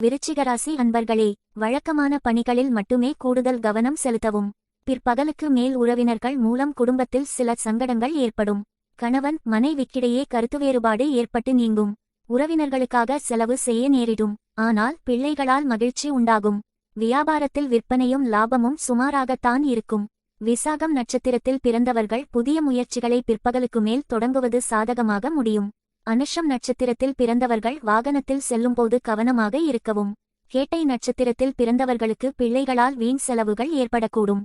விருச்சிகராசி அன்பர்களே வழக்கமான பணிகளில் மட்டுமே கூடுதல் கவனம் செலுத்தவும். பிற்பகலுக்கு மேல் உறவினர்கள் மூலம் குடும்பத்தில் சில சங்கடங்கள் ஏற்படும். கணவன் மனைவிக்கிடையே கருத்து வேறுபாடு ஏற்பட்டு நீங்கும். உறவினர்களுக்காக செலவு செய்ய நேரிடும். ஆனால் பிள்ளைகளால் மகிழ்ச்சி உண்டாகும். வியாபாரத்தில் விற்பனையும் லாபமும் சுமாராகத்தான் இருக்கும். விசாகம் நட்சத்திரத்தில் பிறந்தவர்கள் புதிய முயற்சிகளை பிற்பகலுக்கு மேல் தொடங்குவது சாதகமாக முடியும். அனுஷம் நட்சத்திரத்தில் பிறந்தவர்கள் வாகனத்தில் செல்லும்போது கவனமாக இருக்கவும். கேட்டை நட்சத்திரத்தில் பிறந்தவர்களுக்கு பிள்ளைகளால் வீண் செலவுகள் ஏற்படக்கூடும்.